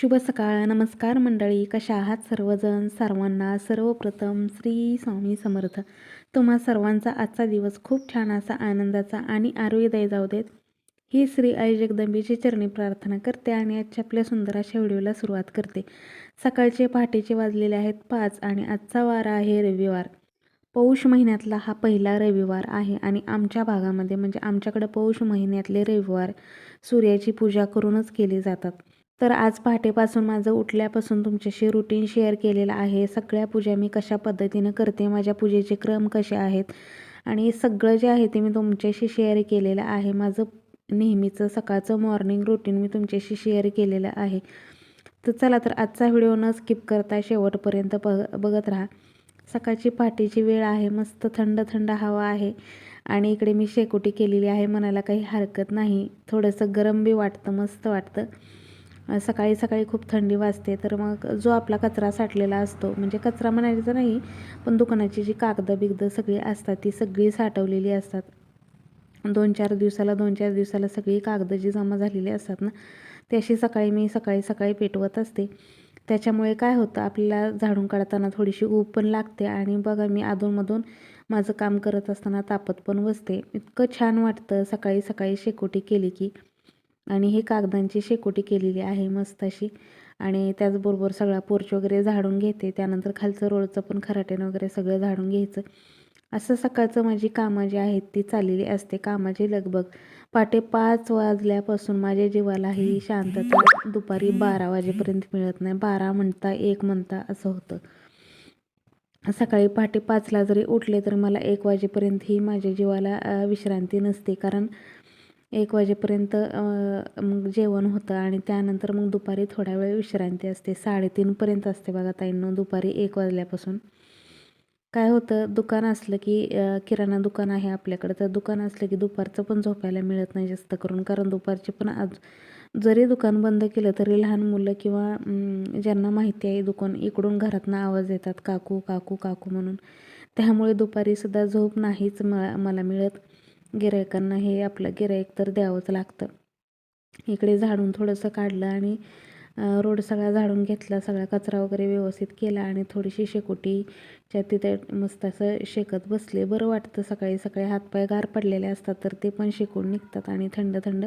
शुभ सकाळ नमस्कार मंडळी कशा आहात सर्वजण? सर्वांना सर्वप्रथम श्री स्वामी समर्थ. तुम्हा सर्वांचा आजचा दिवस खूप छान असा आनंदाचा आणि आरोग्यदायी जाऊ देत. ही श्री आई जगदंबेची चरणी प्रार्थना करते आणि आजच्या आपल्या सुंदर अशा व्हिडिओला सुरुवात करते. सकाळचे पहाटेचे वाजलेले आहेत पाच आणि आजचा वार आहे रविवार. पौष महिन्यातला हा पहिला रविवार आहे आणि आमच्या भागामध्ये म्हणजे आमच्याकडे पौष महिन्यातले रविवार सूर्याची पूजा करूनच केली जातात. तर आज पहाटेपासून माझं उठल्यापासून तुमच्याशी रुटीन शेअर केलेलं आहे. सगळ्या पूजा मी कशा पद्धतीनं करते माझ्या पूजेचे क्रम कसे आहेत आणि सगळं जे आहे ते मी तुमच्याशी शेअर केलेलं आहे. माझं नेहमीचं सकाळचं मॉर्निंग रुटीन मी तुमच्याशी शेअर केलेलं आहे. तर चला तर आजचा व्हिडिओ न स्किप करता शेवटपर्यंत बघ बघत राहा. सकाळची पहाटेची वेळ आहे मस्त थंड थंड हवा आहे आणि इकडे मी शेकोटी केलेली आहे. मनाला काही हरकत नाही. थोडंसं गरम बी वाटतं मस्त वाटतं. सकाळी सकाळी खूप थंडी वाजते तर मग जो आपला कचरा साठलेला असतो म्हणजे कचरा म्हणायचा नाही पण दुकानाची जी कागदं बिगदं सगळी असतात ती सगळी साठवलेली असतात. दोन चार दिवसाला दोन चार दिवसाला सगळी कागदं जी जमा झालेली असतात ना ती अशी सकाळी मी सकाळी सकाळी पेटवत असते. त्याच्यामुळे काय होतं आपल्याला झाडून काढताना थोडीशी ऊब पण लागते आणि बघा मी अधूनमधून माझं काम करत असताना तापत पण बसते. इतकं छान वाटतं सकाळी सकाळी शेकोटी केली की. आणि ही कागदांची शेकोटी केलेली आहे मस्त अशी. आणि त्याचबरोबर सगळा पोर्च वगैरे झाडून घेते. त्यानंतर खालचं रोडचं पण खराटेनं वगैरे सगळं झाडून घ्यायचं. असं सकाळचं माझी कामं जी आहेत ती चाललेली असते. कामाची लगबग. पाटे पाच वाजल्यापासून माझ्या जीवाला ही शांतता दुपारी बारा वाजेपर्यंत मिळत नाही. बारा म्हणता एक म्हणता असं होतं. सकाळी पहाटे पाचला जरी उठले तर मला एक वाजेपर्यंत ही माझ्या जीवाला विश्रांती नसते. कारण एक वाजेपर्यंत मग जेवण होतं आणि त्यानंतर मग दुपारी थोडा वेळ विश्रांती असते. साडेतीनपर्यंत असते बघा ताईंनो दुपारी एक वाजल्यापासून. काय होतं दुकान असलं की किराणा दुकान आहे आपल्याकडं तर दुकान असलं की दुपारचं पण झोपायला मिळत नाही जास्त करून. कारण दुपारचे पण आज जरी दुकान बंद केलं तरी लहान मुलं किंवा ज्यांना माहिती आहे दुकान इकडून घरातनं आवाज येतात काकू काकू काकू म्हणून. त्यामुळे दुपारीसुद्धा झोप नाहीच मला मला मिळत. गिरायकांना हे आपलं गिरायक तर द्यावंच लागतं. इकडे झाडून थोडंसं काढलं आणि रोड सगळा झाडून घेतला सगळा कचरा वगैरे व्यवस्थित केला आणि थोडीशी शेकोटीच्या तिथे मस्त असं शेकत बसले. बरं वाटतं सकाळी सकाळी हातपाय गार पडलेले असतात तर ते पण शेकून निघतात आणि थंड थंड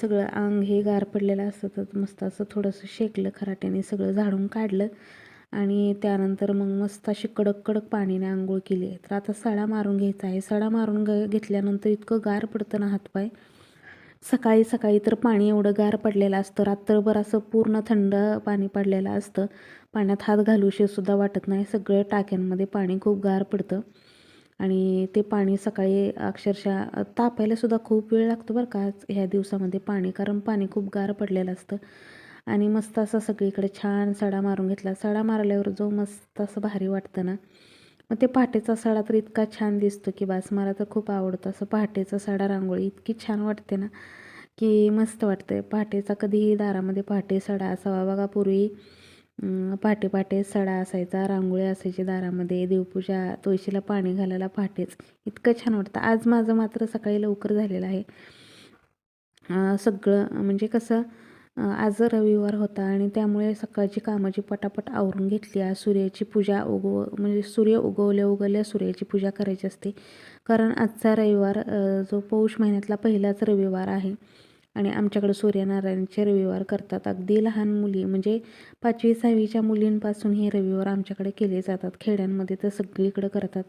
सगळं अंग हे गार पडलेलं असतं तर मस्त असं थोडंसं शेकलं खराट्याने सगळं झाडून काढलं. आणि त्यानंतर मग मस्त अशी कडक कडक पाणीने आंघोळ केली आहे. तर आता सडा मारून घ्यायचा आहे. सडा मारून ग घेतल्यानंतर इतकं गार पडतं ना हातपाय. सकाळी सकाळी तर पाणी एवढं गार पडलेलं असतं. रात्रभर असं पूर्ण थंड पाणी पडलेलं असतं. पाण्यात हात घालूशीसुद्धा वाटत नाही. सगळं टाक्यांमध्ये पाणी खूप गार पडतं. आणि ते पाणी सकाळी अक्षरशः तापायलासुद्धा खूप वेळ लागतो बरं का. ह्या दिवसामध्ये पाणी कारण पाणी खूप गार पडलेलं असतं. आणि मस्त असा सगळीकडे छान सडा मारून घेतला. सडा मारल्यावर जो मस्त असं भारी वाटतं ना मग ते पहाटेचा सडा तर इतका छान दिसतो की बास मला तर खूप आवडतं. असं पहाटेचा सडा रांगोळी इतकी छान वाटते ना की मस्त वाटते पहाटेचा कधीही दारामध्ये पहाटे सडा असावा. बघा पूर्वी पहाटे पहाटे सडा असायचा रांगोळी असायची दारामध्ये देवपूजा तुळशीला पाणी घालायला पहाटेच. इतकं छान वाटतं. आज माझं मात्र सकाळी लवकर झालेलं आहे. सगळं म्हणजे कसं आज रविवार होता आणि त्यामुळे सकाळची कामाची पटापट आवरून घेतली. आज सूर्याची पूजा उगव म्हणजे सूर्य उगवल्या उगवल्या सूर्याची पूजा करायची असते. कारण आजचा रविवार जो पौष महिन्यातला पहिलाच रविवार आहे आणि आमच्याकडे सूर्यनारायणचे रविवार करतात. अगदी लहान मुली म्हणजे पाचवी सहावीच्या मुलींपासून हे रविवार आमच्याकडे केले जातात. खेड्यांमध्ये तर सगळीकडे करतात.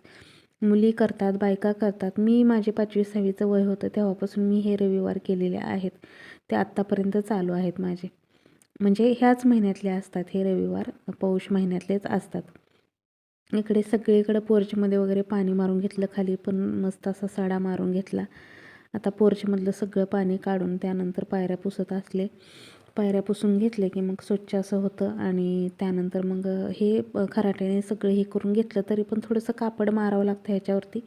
मुली करतात बायका करतात. मी माझे पाचवी सहावीचं वय होतं तेव्हापासून मी हे रविवार केलेले आहेत. ते आत्तापर्यंत चालू आहेत माझे. म्हणजे ह्याच महिन्यातले असतात हे रविवार पौष महिन्यातलेच असतात. इकडे सगळीकडे पोर्चमध्ये वगैरे पाणी मारून घेतलं खाली पण मस्त असा सडा मारून घेतला. आता पोर्चमधलं सगळं पाणी काढून त्यानंतर पायऱ्या पुसत असले. पायऱ्या पुसून घेतले की मग स्वच्छ असं होतं आणि त्यानंतर मग हे खराट्याने सगळं हे करून घेतलं तरी पण थोडंसं कापड मारावं लागतं ह्याच्यावरती.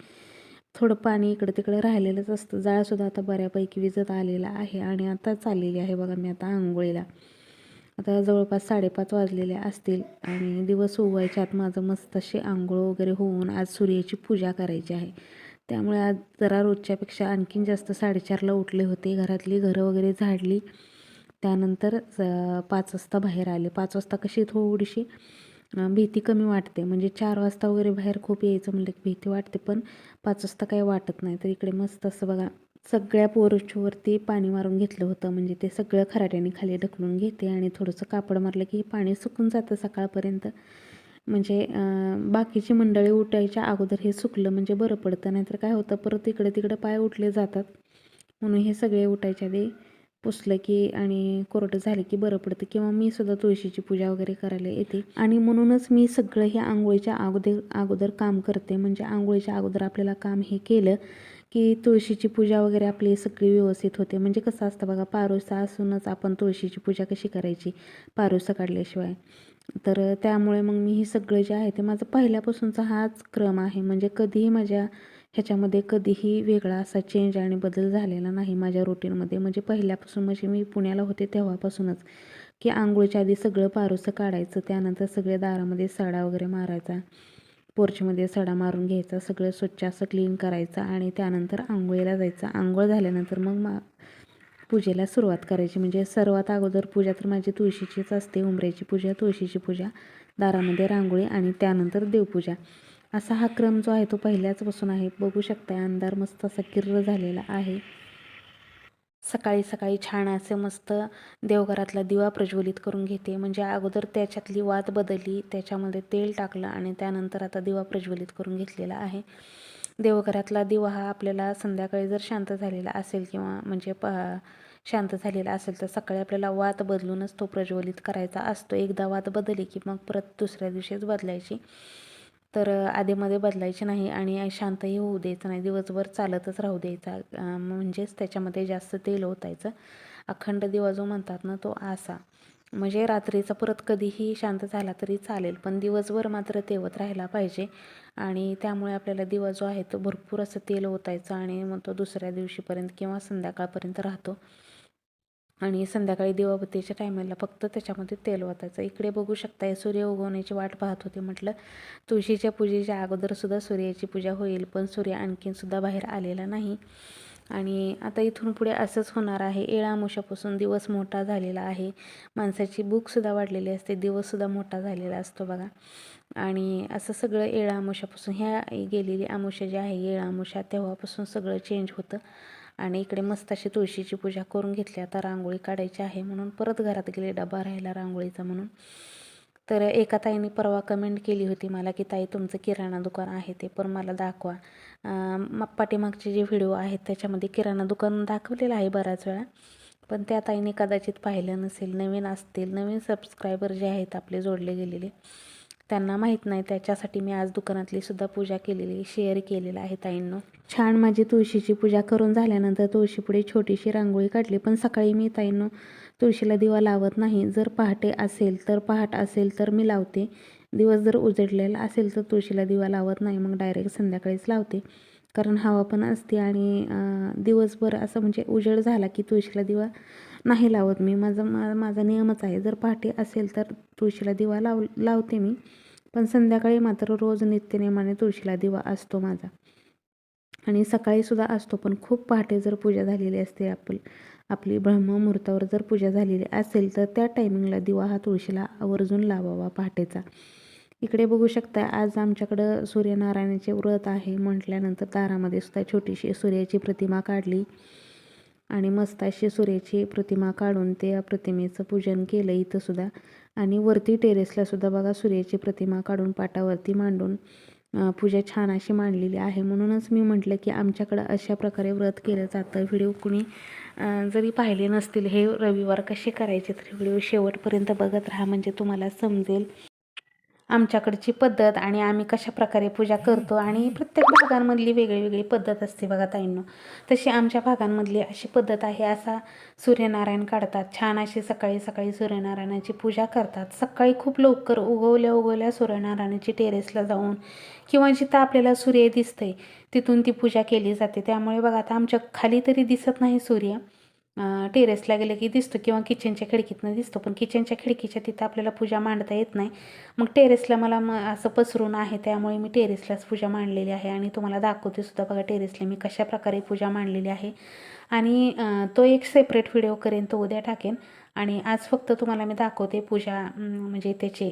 थोडं पाणी इकडं तिकडं राहिलेलंच असतं. जाळसुद्धा आता बऱ्यापैकी विजत आलेला आहे आणि आता चाललेली आहे बघा मी आता आंघोळीला. आता जवळपास साडेपाच वाजलेले असतील आणि दिवस उगवायच्या आत माझं मस्त अशी आंघोळ वगैरे होऊन आज सूर्याची पूजा करायची आहे. त्यामुळे आज जरा रोजच्यापेक्षा आणखीन जास्त साडेचारला उठले होते. घरातली घरं वगैरे झाडली. त्यानंतर स- पाच वाजता बाहेर आले. पाच वाजता कशी थोडीशी? भीती कमी वाटते. म्हणजे चार वाजता वगैरे बाहेर खूप यायचं म्हणलं की भीती वाटते पण पाच वाजता काही वाटत नाही. तर इकडे मस्त असं बघा सगळ्या पोर्चवरती पाणी मारून घेतलं होतं. म्हणजे ते सगळं खराट्याने खाली ढकलून घेते आणि थोडंसं कापड मारलं की हे पाणी सुकून जातं सकाळपर्यंत. म्हणजे बाकीची मंडळी उठायच्या अगोदर हे सुकलं म्हणजे बरं पडतं. नाहीतर काय होतं परत इकडे तिकडे पाय उठले जातात. म्हणून हे सगळे उठायच्या आधी पुसलं की आणि कोरडं झालं की बरं पडतं. किंवा मी सुद्धा तुळशीची पूजा वगैरे करायला येते. आणि म्हणूनच मी सगळं हे आंघोळीच्या अगोदर अगोदर काम करते. म्हणजे आंघोळीच्या अगोदर आपल्याला काम हे केलं की तुळशीची पूजा वगैरे आपली सगळी व्यवस्थित होते. म्हणजे कसं असतं बघा पारोसा असूनच आपण तुळशीची पूजा कशी करायची? पारोसा काढल्याशिवाय. तर त्यामुळे मग मी हे सगळं जे आहे ते माझं पहिल्यापासूनचा हाच क्रम आहे. म्हणजे कधीही माझ्या ह्याच्यामध्ये कधीही वेगळा असा चेंज आणि बदल झालेला नाही माझ्या रुटीनमध्ये म्हणजे पहिल्यापासून म्हणजे मी पुण्याला होते तेव्हापासूनच की आंघोळीच्या आधी सगळं पारुसं काढायचं त्यानंतर सगळ्या दारामध्ये सडा वगैरे मारायचा पोर्चमध्ये सडा मारून घ्यायचा सगळं स्वच्छ असं क्लीन करायचं आणि त्यानंतर आंघोळीला जायचं. आंघोळ झाल्यानंतर मग मा पूजेला सुरुवात करायची. म्हणजे सर्वात अगोदर पूजा तर माझी तुळशीचीच असते उंबऱ्याची पूजा तुळशीची पूजा दारामध्ये रांगोळी आणि त्यानंतर देवपूजा. असा हा क्रम जो आहे तो पहिल्याचपासून आहे. बघू शकताय अंधार मस्त असा किर्र झालेला आहे. सकाळी सकाळी छान असे मस्त देवघरातला दिवा प्रज्वलित करून घेते. म्हणजे अगोदर त्याच्यातली वात बदलली त्याच्यामध्ये तेल टाकलं आणि त्यानंतर आता दिवा प्रज्वलित करून घेतलेला आहे. देवघरातला दिवा हा आपल्याला संध्याकाळी जर शांत झालेला असेल किंवा म्हणजे प शांत झालेला असेल तर सकाळी आपल्याला वात बदलूनच तो प्रज्वलित करायचा असतो. एकदा वात बदलली की मग परत दुसऱ्या दिवशीच बदलायची. तर आधेमध्ये बदलायची नाही आणि शांतही होऊ द्यायचं नाही. दिवसभर चालतच राहू द्यायचा. म्हणजेच त्याच्यामध्ये जास्त तेल ओतायचं. अखंड दिवा जो म्हणतात ना तो असा म्हणजे रात्रीचा परत कधीही शांत झाला तरी चालेल पण दिवसभर मात्र तेवत राहायला पाहिजे. आणि त्यामुळे आपल्याला दिवा जो आहे तो भरपूर असं तेल ओतायचं आणि मग तो दुसऱ्या दिवशीपर्यंत किंवा संध्याकाळपर्यंत राहतो. आणि संध्याकाळी दिवाबत्तीच्या टायमाला फक्त त्याच्यामध्ये तेल ओतायचं. इकडे बघू शकताय सूर्य उगवण्याची वाट पाहत होते म्हटलं तुळशीच्या पूजेच्या अगोदरसुद्धा सूर्याची पूजा होईल पण सूर्य आणखीनसुद्धा बाहेर आलेला नाही. आणि आता इथून पुढे असंच होणार आहे. येळामुशापासून दिवस मोठा झालेला आहे. माणसाची भूकसुद्धा वाढलेली असते. दिवससुद्धा मोठा झालेला असतो बघा. आणि असं सगळं येळा ह्या गेलेली आमुष्या जी आहे येळा तेव्हापासून सगळं चेंज होतं. आणि इकडे मस्त अशी तुळशीची पूजा करून घेतली. आता रांगोळी काढायची आहे म्हणून परत घरात गेले डबा राहिला रांगोळीचा म्हणून. तर एका ताईने परवा कमेंट केली होती मला की ताई तुमचं किराणा दुकान आहे ते पण मला दाखवा. पाठीमागचे जे व्हिडिओ आहेत त्याच्यामध्ये किराणा दुकान दाखवलेलं आहे बऱ्याच वेळा. पण त्या ताईने कदाचित पाहिलं नसेल. नवीन असतील नवीन सबस्क्रायबर जे आहेत आपले जोडले गेलेले. त्यांना माहीत नाही. त्याच्यासाठी मी आज दुकानातली सुद्धा पूजा केलेली शेअर केलेलं आहे ताईंनो. छान माझी तुळशीची पूजा करून झाल्यानंतर तुळशीपुढे छोटीशी रांगोळी काढली. पण सकाळी मी ताईंनो तुळशीला दिवा लावत नाही. जर पहाटे असेल तर पहाट असेल तर मी लावते. दिवस जर उजडलेला असेल तर तुळशीला दिवा लावत नाही. मग डायरेक्ट संध्याकाळीच लावते. कारण हवा पण असते आणि दिवसभर असं म्हणजे उजेड झाला की तुळशीला दिवा नाही लावत मी. माझा मा माझा नियमच आहे. जर पहाटे असेल तर तुळशीला दिवा लाव लावते मी. पण संध्याकाळी मात्र रोज नित्यनेमाने तुळशीला दिवा असतो माझा. आणि सकाळीसुद्धा असतो पण खूप पहाटे जर पूजा झालेली असते आपली आपली ब्रह्ममुहूर्तावर जर पूजा झालेली असेल तर त्या टायमिंगला दिवा हा तुळशीला आवर्जून लावावा पहाटेचा. इकडे बघू शकता आज आमच्याकडं सूर्यनारायणाचे व्रत आहे म्हटल्यानंतर दारामध्ये सुद्धा छोटीशी सूर्याची प्रतिमा काढली. आणि मस्त अशी सूर्याची प्रतिमा काढून त्या प्रतिमेचं पूजन केलं इथंसुद्धा आणि वरती टेरेसलासुद्धा बघा सूर्याची प्रतिमा काढून पाटावरती मांडून पूजा छान अशी मांडलेली आहे. म्हणूनच मी म्हटलं की आमच्याकडं अशा प्रकारे व्रत केलं जातं. व्हिडिओ कुणी जरी पाहिले नसतील हे रविवार कसे करायचे तर व्हिडिओ शेवटपर्यंत बघत राहा. म्हणजे तुम्हाला समजेल. आमच्याकडची पद्धत आणि आम्ही कशा प्रकारे पूजा करतो आणि प्रत्येक भागांमधली वेगळी वेगळी पद्धत असते बघा ताईंनो. तशी आमच्या भागांमधली अशी पद्धत आहे असा सूर्यनारायण काढतात. छान अशी सकाळी सकाळी सूर्यनारायणाची पूजा करतात. सकाळी खूप लवकर उगवल्या उगवल्या सूर्यनारायणाची टेरेसला जाऊन किंवा जिथं आपल्याला सूर्य दिसतंय तिथून ती पूजा केली जाते. त्यामुळे बघा आता आमच्या खाली तरी दिसत नाही सूर्य. टेरेसला गेलं की दिसतो किंवा किचनच्या खिडकीतनं दिसतो पण किचनच्या खिडकीच्या तिथं आपल्याला पूजा मांडता येत नाही. मग टेरेसला मला म असं पसरून आहे त्यामुळे मी टेरेसलाच पूजा मांडलेली आहे आणि तुम्हाला दाखवते सुद्धा बघा टेरेसला मी कशा प्रकारे पूजा मांडलेली आहे. आणि तो एक सेपरेट व्हिडिओ करेन तो उद्या टाकेन. आणि आज फक्त तुम्हाला मी दाखवते पूजा म्हणजे त्याची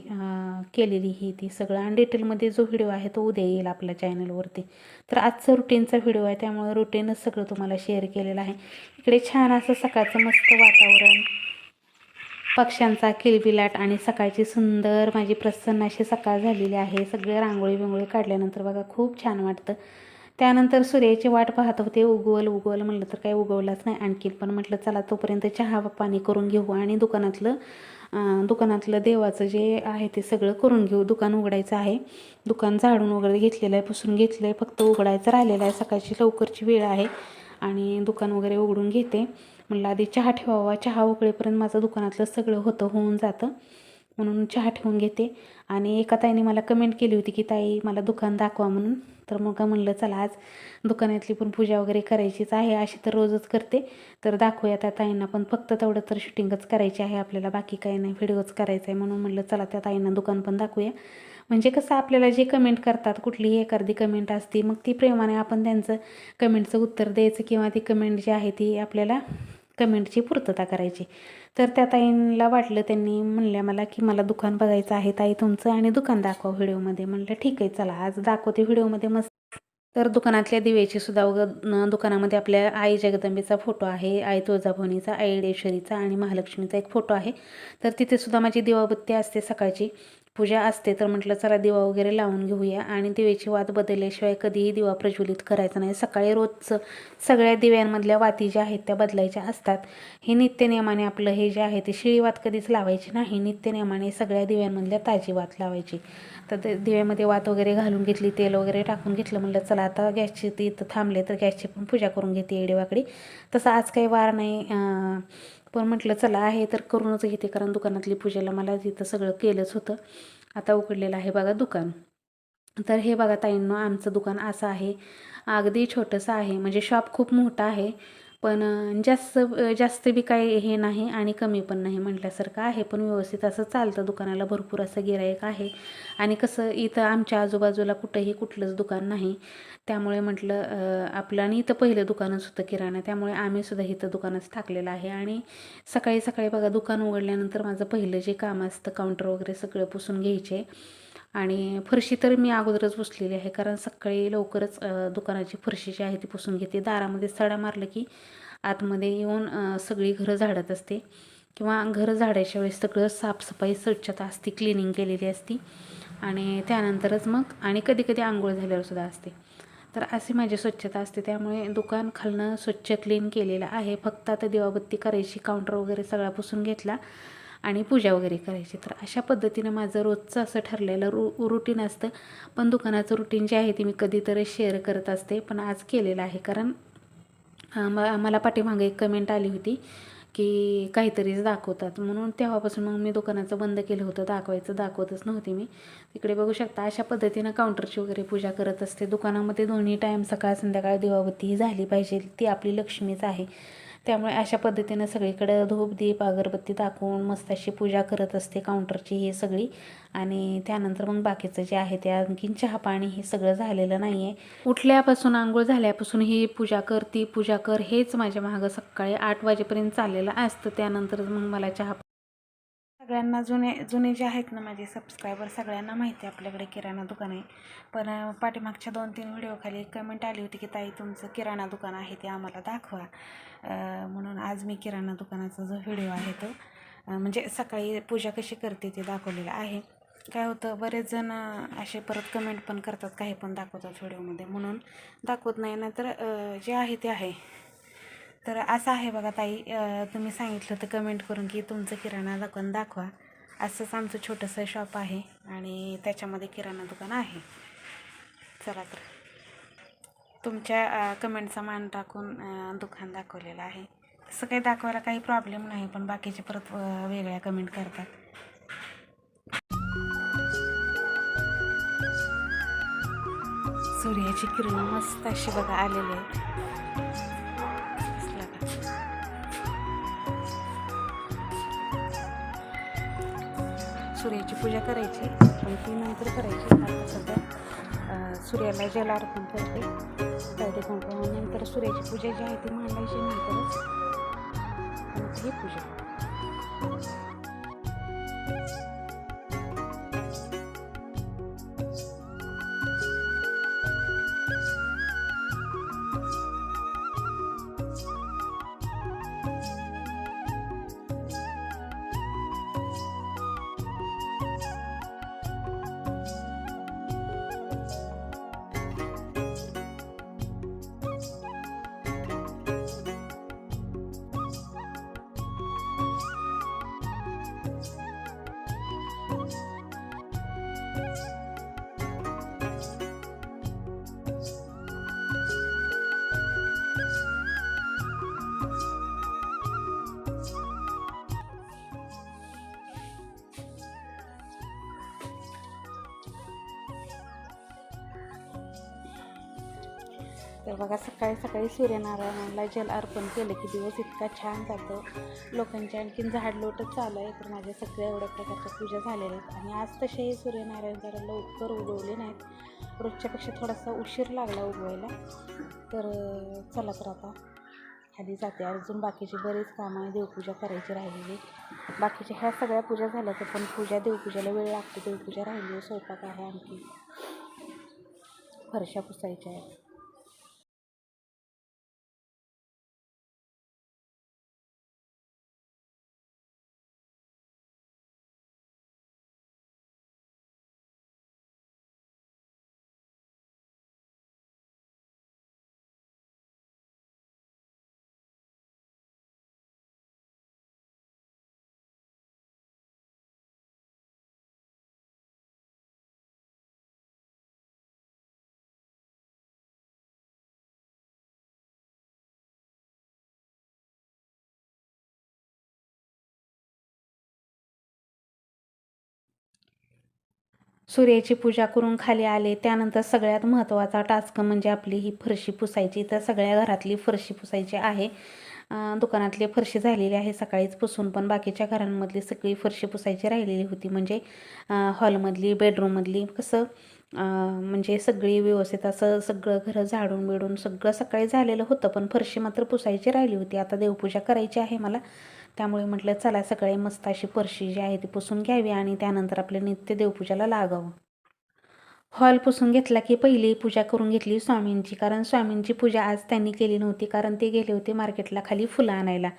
केलेली ही ती सगळं. आणि डिटेलमध्ये जो व्हिडिओ आहे तो उद्या येईल आपल्या चॅनलवरती तर आजचा रुटीनचा व्हिडिओ आहे त्यामुळे रुटीनच सगळं तुम्हाला शेअर केलेलं आहे. इकडे छान असं सकाळचं मस्त वातावरण. पक्ष्यांचा किलबिलाट आणि सकाळची सुंदर माझी प्रसन्न अशी सकाळ झालेली आहे. सगळे रांगोळी बिंगोळी काढल्यानंतर बघा खूप छान वाटतं. त्यानंतर सूर्याची वाट पाहत होते. उगवल उगवल म्हटलं तर काही उगवलाच नाही. आणखीन पण म्हटलं चला तोपर्यंत चहा पाणी करून घेऊ आणि दुकानातलं दुकानातलं देवाचं जे आहे ते सगळं करून घेऊ. दुकान उघडायचं आहे. दुकान झाडून वगैरे घेतलेलं आहे पुसून घेतलं आहे फक्त उघडायचं राहिलेलं आहे. सकाळची लवकरची वेळ आहे आणि दुकान वगैरे उघडून घेते. म्हणलं आधी चहा ठेवावा. चहा उकळेपर्यंत माझं दुकानातलं सगळं होतं होऊन जातं. म्हणून चहा ठेवून घेते. आणि एका ताईने मला कमेंट केली होती की ताई मला दुकान दाखवा म्हणून. तर मग म्हणलं चला आज दुकानातली पण पूजा वगैरे करायचीच आहे अशी तर रोजच करते. तर दाखवूया त्या ताईंना पण फक्त तेवढं तर शूटिंगच करायची आहे आपल्याला बाकी काही नाही व्हिडिओच करायचा आहे म्हणून म्हणलं चला त्या ताईंना दुकान पण दाखवूया. म्हणजे कसं आपल्याला जे कमेंट करतात कुठलीही एखादी कमेंट असते मग ती प्रेमाने आपण त्यांचं कमेंटचं उत्तर द्यायचं किंवा ती कमेंट जी आहे ती आपल्याला कमेंटची पूर्तता करायची. तर त्या ताईंना वाटलं त्यांनी म्हणल्या मला की मला दुकान बघायचं आहे ताई तुमचं आणि दुकान दाखवा व्हिडिओमध्ये. म्हणलं ठीक आहे चला आज दाखवते व्हिडिओमध्ये मस्त. तर दुकानातल्या दिव्याची सुद्धा दुकानामध्ये आपल्या आई जगदंबेचा फोटो आहे आई तुळजाभवानीचा आई डेश्वरीचा आणि महालक्ष्मीचा एक फोटो आहे. तर तिथे सुद्धा माझी दिवाबत्ती असते सकाळची. पूजा असते तर म्हटलं चला दिवा वगैरे लावून घेऊया आणि दिव्याची वात बदलल्याशिवाय कधीही दिवा प्रज्वलित करायचा नाही. सकाळी रोजचं सगळ्या दिव्यांमधल्या वाती ज्या आहेत त्या बदलायच्या असतात. हे नित्यनियमाने आपलं हे जे आहे ते शिळी वात कधीच लावायची नाही. नित्यनियमाने सगळ्या दिव्यांमधल्या ताजी वात लावायची. तर ते दिव्यामध्ये वात वगैरे घालून घेतली तेल वगैरे टाकून घेतलं म्हटलं चला आता गॅसची ती इथं थांबले तर गॅसची पण पूजा करून घेते येडेवाकडी तसं आज काही वार नाही पण म्हटलं चला आहे तर करूनच घेते कारण दुकानातली पूजेला मला तिथं सगळं केलंच होतं. आता उघडलेलं आहे बघा दुकान. तर हे बघा ताईंनो आमचं दुकान असं आहे. अगदी छोटंसं आहे. म्हणजे शॉप खूप मोठं आहे. पण जास्त जास्त बी काही हे नाही आणि कमी पण नाही म्हटल्यासारखं आहे. पण व्यवस्थित असं चालतं. दुकानाला भरपूर असं गिरायक आहे. आणि कसं इथं आमच्या आजूबाजूला कुठंही कुठलंच दुकान नाही. त्यामुळे म्हटलं आपलं आणि इथं पहिलं दुकानच होतं किराणा. त्यामुळे आम्ही सुद्धा इथं दुकानच टाकलेलं आहे. आणि सकाळी सकाळी बघा दुकान उघडल्यानंतर माझं पहिलं जे काम असतं काउंटर वगैरे सगळं पुसून घ्यायचे. आणि फरशी तर मी अगोदरच पुसलेली आहे कारण सकाळी लवकरच दुकानाची फरशी जी आहे ती पुसून घेते. दारामध्ये सडा मारलं की आतमध्ये येऊन सगळी घरं झाडत असते. किंवा घरं झाडायच्या वेळेस सगळं साफसफाई स्वच्छता असते क्लिनिंग केलेली असती. आणि त्यानंतरच मग आणि कधी कधी आंघोळ झाल्यावर सुद्धा असते. तर अशी माझी स्वच्छता असते. त्यामुळे दुकान खालनं स्वच्छ क्लीन केलेलं आहे. फक्त आता दिवाबत्ती करायची काउंटर वगैरे सगळा पुसून घेतला. आणि पूजा वगैरे करायची. तर अशा पद्धतीनं माझं रोजचं असं ठरलेलं रु रुटीन असतं. पण दुकानाचं रुटीन जे आहे ते मी कधीतरी शेअर करत असते. पण आज केलेलं आहे. कारण मला पाठीमागे एक कमेंट आली होती की काहीतरीच दाखवतात. म्हणून तेव्हापासून मग मी दुकानाचं बंद केलं होतं. दाखवायचं दाखवतच नव्हती मी. तिकडे बघू शकता अशा पद्धतीनं काउंटरची वगैरे पूजा करत असते. दुकानामध्ये दोन्ही टाईम सकाळ संध्याकाळ दिवाबत्ती ही झाली पाहिजे. ती आपली लक्ष्मीच आहे. त्यामुळे अशा पद्धतीनं सगळीकडं धूप दीप अगरबत्ती दाखवून मस्त अशी पूजा करत असते काउंटरची ही सगळी. आणि त्यानंतर मग बाकीचं जे आहे ते आणखीन चहा पाणी हे सगळं झालेलं नाही आहे उठल्यापासून आंघोळ झाल्यापासून ही पूजा कर ती पूजा कर हेच माझ्या मागं सकाळी आठ वाजेपर्यंत चाललेलं असतं. त्यानंतर मग मला चहा सगळ्यांना जुने जुने जे आहेत ना माझे सबस्क्रायबर सगळ्यांना माहिती आहे आपल्याकडे किराणा दुकान आहे. पण पाठीमागच्या दोन तीन व्हिडिओखाली एक कमेंट आली होती की ताई तुमचं किराणा दुकान आहे ते आम्हाला दाखवा. म्हणून आज मी किराणा दुकानाचा जो व्हिडिओ आहे तो म्हणजे सकाळी पूजा कशी करते ते दाखवलेलं आहे. काय होतं बरेच जण असे परत कमेंट पण करतात काही पण दाखवतात व्हिडिओमध्ये. म्हणून दाखवत नाही नाहीतर तर जे आहे ते आहे. तर असं आहे बघा ताई तुम्ही सांगितलं तर कमेंट करून की तुमचं किराणा दुकान दाखवा. असंच आमचं छोटंसं शॉप आहे आणि त्याच्यामध्ये किराणा दुकान आहे. चला तर. तुमच्या कमेंटचा मान टाकून दुकान दाखवलेलं आहे. तसं काही दाखवायला काही प्रॉब्लेम नाही पण बाकीचे परत वेगळ्या कमेंट करतात. सूर्याची किरण मस्त अशी बघा आलेली आहे. सूर्याची पूजा करायची पण ती नंतर करायची आता सध्या. सूर्याला जल अर्पण करते. हळदी कुंकू नंतर सूर्याची पूजा जी आहे ती मांडायची नंतरच नंतर ही पूजा. तर बघा सकाळी सकाळी सूर्यनारायणाला जल अर्पण केलं की दिवस इतका छान जातो. लोकांचे आणखीन झाड लोटच चालू आहे तर माझ्या सगळ्या एवढ्या प्रकारच्या पूजा झालेल्या आहेत. आणि आज तसेही सूर्यनारायण जरा लवकर उगवले नाहीत. रोजच्यापेक्षा थोडासा उशीर लागला उगवायला. तर चला तर आता खाली जाते. अजून बाकीचे बरेच कामं आहे देवपूजा करायची राहिलेली. बाकीच्या ह्या सगळ्या पूजा झाल्या तर पण पूजा देवपूजाला वेळ लागतो. देवपूजा राहिली स्वयंपाक आहे आणखी. फरशा पुसायच्या आहेत. सूर्याची पूजा करून खाली आले त्यानंतर सगळ्यात महत्त्वाचा टास्क म्हणजे आपली ही फरशी पुसायची. तर सगळ्या घरातली फरशी पुसायची आहे. दुकानातली फरशी झालेली आहे. सकाळीच पुसून पण बाकीच्या घरांमधली सगळी फरशी पुसायची राहिलेली होती. म्हणजे हॉलमधली बेडरूममधली कसं म्हणजे सगळी व्यवस्थित असं सगळं घरं झाडून बिडून सगळं सकाळी झालेलं होतं. पण फरशी मात्र पुसायची राहिली होती. आता देवपूजा करायची आहे मला. त्यामुळे म्हटलं चला सकाळी मस्त अशी फरशी जी आहे ती पुसून घ्यावी आणि त्यानंतर आपल्या नित्य देवपूजाला लागावं. हॉल पुसून घेतला की पहिली पूजा करून घेतली स्वामींची कारण स्वामींची पूजा आज त्यांनी केली नव्हती कारण ते गेले होते मार्केटला खाली फुलं आणायला.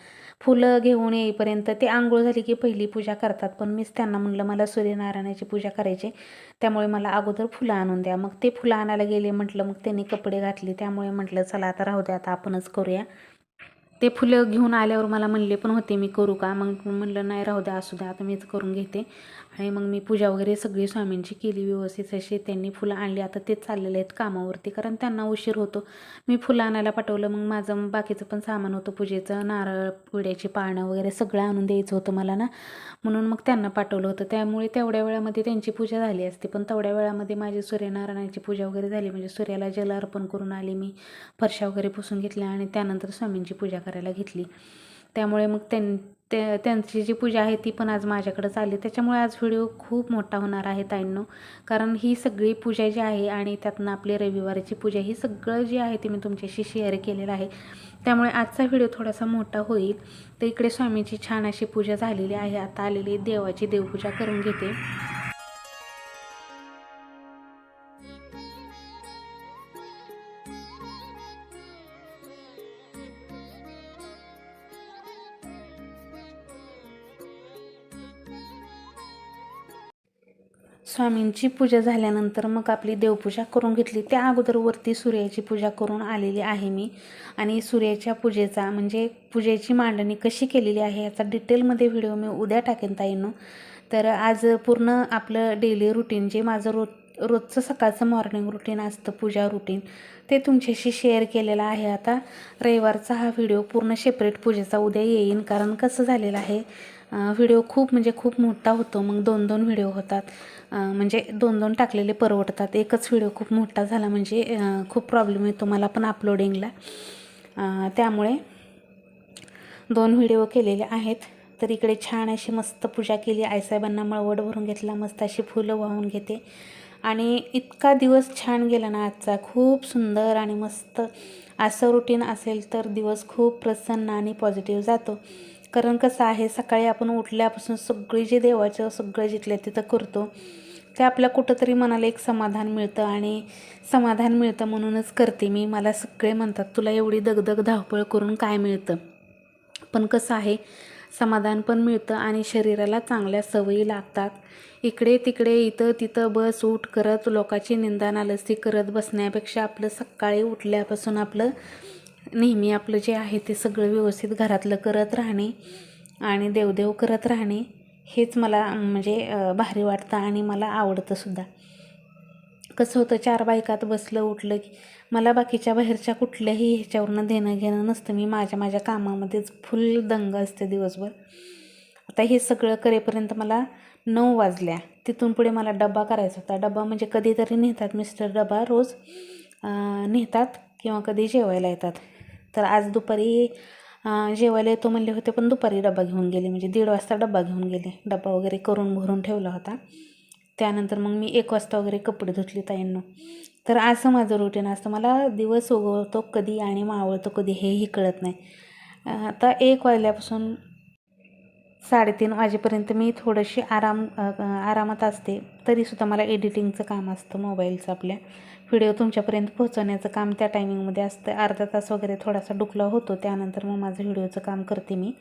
फुलं घेऊन येईपर्यंत ते आंघोळ झाली की पहिली पूजा करतात पण मीच त्यांना म्हणलं मला सूर्यनारायणाची पूजा करायची त्यामुळे मला अगोदर फुलं आणून द्या. मग ते फुलं आणायला गेले म्हटलं मग त्यांनी कपडे घातले त्यामुळे म्हटलं चला आता राहू द्या आता आपणच करूया. ते फुलं घेऊन आल्यावर मला म्हणले पण होते मी करू का? मग म्हणलं नाही राहू द्या असू द्या आता मीच करून घेते. आणि मग मी पूजा वगैरे सगळी स्वामींची केली व्यवस्थित अशी त्यांनी फुलं आणली. आता तेच चाललेले आहेत कामावरती कारण त्यांना उशीर होतो. मी फुलं आणायला पाठवलं. मग माझं बाकीचं पण सामान होतं पूजेचं. नारळ पुड्याची पानं वगैरे सगळं आणून द्यायचं होतं मला ना. म्हणून मग त्यांना पाठवलं होतं. त्यामुळे तेवढ्या वेळामध्ये त्यांची पूजा झाली असते. पण तेवढ्या वेळामध्ये माझी सूर्यनारायणाची पूजा वगैरे झाली. म्हणजे सूर्याला जल अर्पण करून आली मी. फरशा वगैरे पुसून घेतल्या आणि त्यानंतर स्वामींची पूजा करायला घेतली. त्यामुळे मग त्यां त्या त्यांची जी पूजा आहे ती पण आज माझ्याकडंच आली त्याच्यामुळे आज व्हिडिओ खूप मोठा होणार आहे ताईंनो. कारण ही सगळी पूजा जी आहे आणि त्यातनं आपली रविवारची पूजा ही सगळं जी आहे ती मी तुमच्याशी शेअर केलेलं आहे. त्यामुळे आजचा व्हिडिओ थोडासा मोठा होईल. तर इकडे स्वामीची छान अशी पूजा झालेली आहे. आता आलेली देवाची देवपूजा करून घेते. स्वामींची पूजा झाल्यानंतर मग आपली देवपूजा करून घेतली. त्या अगोदर वरती सूर्याची पूजा करून आलेली आहे मी. आणि सूर्याच्या पूजेचा म्हणजे पूजेची मांडणी कशी केलेली आहे याचा डिटेलमध्ये व्हिडिओ मी उद्या टाकेन ताईनो. तर आज पूर्ण आपलं डेली रुटीन जे माझं रोज रोजचं सकाळचं मॉर्निंग रुटीन असतं पूजा रुटीन ते तुमच्याशी शेअर केलेलं आहे. आता रविवारचा हा व्हिडिओ पूर्ण सेपरेट पूजेचा उद्या येईन. कारण कसं झालेलं आहे व्हिडिओ खूप म्हणजे खूप मोठा होतो. मग दोन दोन व्हिडिओ होतात. म्हणजे दोन दोन टाकलेले परवडतात. एकच व्हिडिओ खूप मोठा झाला म्हणजे खूप प्रॉब्लेम येतो मला पण अपलोडिंगला त्यामुळे दोन व्हिडिओ केलेले आहेत. तर इकडे छान अशी मस्त पूजा केली. आईसाहेबांना मळवड भरून घेतला मस्त अशी फुलं वाहून घेते. आणि इतका दिवस छान गेला ना आजचा. खूप सुंदर आणि मस्त. असं रुटीन असेल तर दिवस खूप प्रसन्न आणि पॉझिटिव्ह जातो. कारण कसं आहे सकाळी आपण उठल्यापासून सगळी जे देवाचं सगळं जिथल्या तिथं करतो ते आपल्या कुठंतरी मनाला एक समाधान मिळतं आणि समाधान मिळतं म्हणूनच करते मी. मला सगळे म्हणतात तुला एवढी दगदग धावपळ करून काय मिळतं? पण कसं आहे समाधान पण मिळतं आणि शरीराला चांगल्या सवयी लागतात. इकडे तिकडे इथं तिथं बस उठ करत लोकाची निंदा नालस्ती करत बसण्यापेक्षा आपलं सकाळी उठल्यापासून आपलं नेहमी आपलं जे आहे ते सगळं व्यवस्थित घरातलं करत राहणे आणि देवदेव करत राहणे हेच मला म्हणजे भारी वाटतं आणि मला आवडतं सुद्धा. कसं होतं चार बायकात बसलं उठलं की मला बाकीच्या बाहेरच्या कुठल्याही ह्याच्यावरनं देणं घेणं नसतं. मी माझ्या माझ्या कामामध्येच फुल दंग असते दिवसभर. आता हे सगळं करेपर्यंत मला नऊ वाजल्या. तिथून पुढे मला डबा करायचा होता. डबा म्हणजे कधीतरी नेतात मिस्टर डबा रोज. नेतात किंवा कधी जेवायला येतात. तर आज दुपारी जेवायला येतो म्हणले होते पण दुपारी डबा घेऊन गेले. म्हणजे दीड वाजता डबा घेऊन गेले. डबा वगैरे करून भरून ठेवला होता. त्यानंतर मग मी एक वाजता वगैरे कपडे धुतले ताईंना. तर असं माझं रुटीन असतं. मला दिवस उगवतो कधी आणि मावळतो कधी हेही कळत नाही. आता एक वाजल्यापासून साडेतीन वाजेपर्यंत मी थोडीशी आराम आरामात असते. तरीसुद्धा मला एडिटिंगचं काम असतं मोबाईलचं आपल्या. व्हिडिओ तुमच्यापर्यंत पोहोचवण्याचं काम त्या टायमिंगमध्ये असतं. अर्धा तास वगैरे थोडासा डुकला होतो त्यानंतर मग माझं व्हिडिओचं काम करते मी.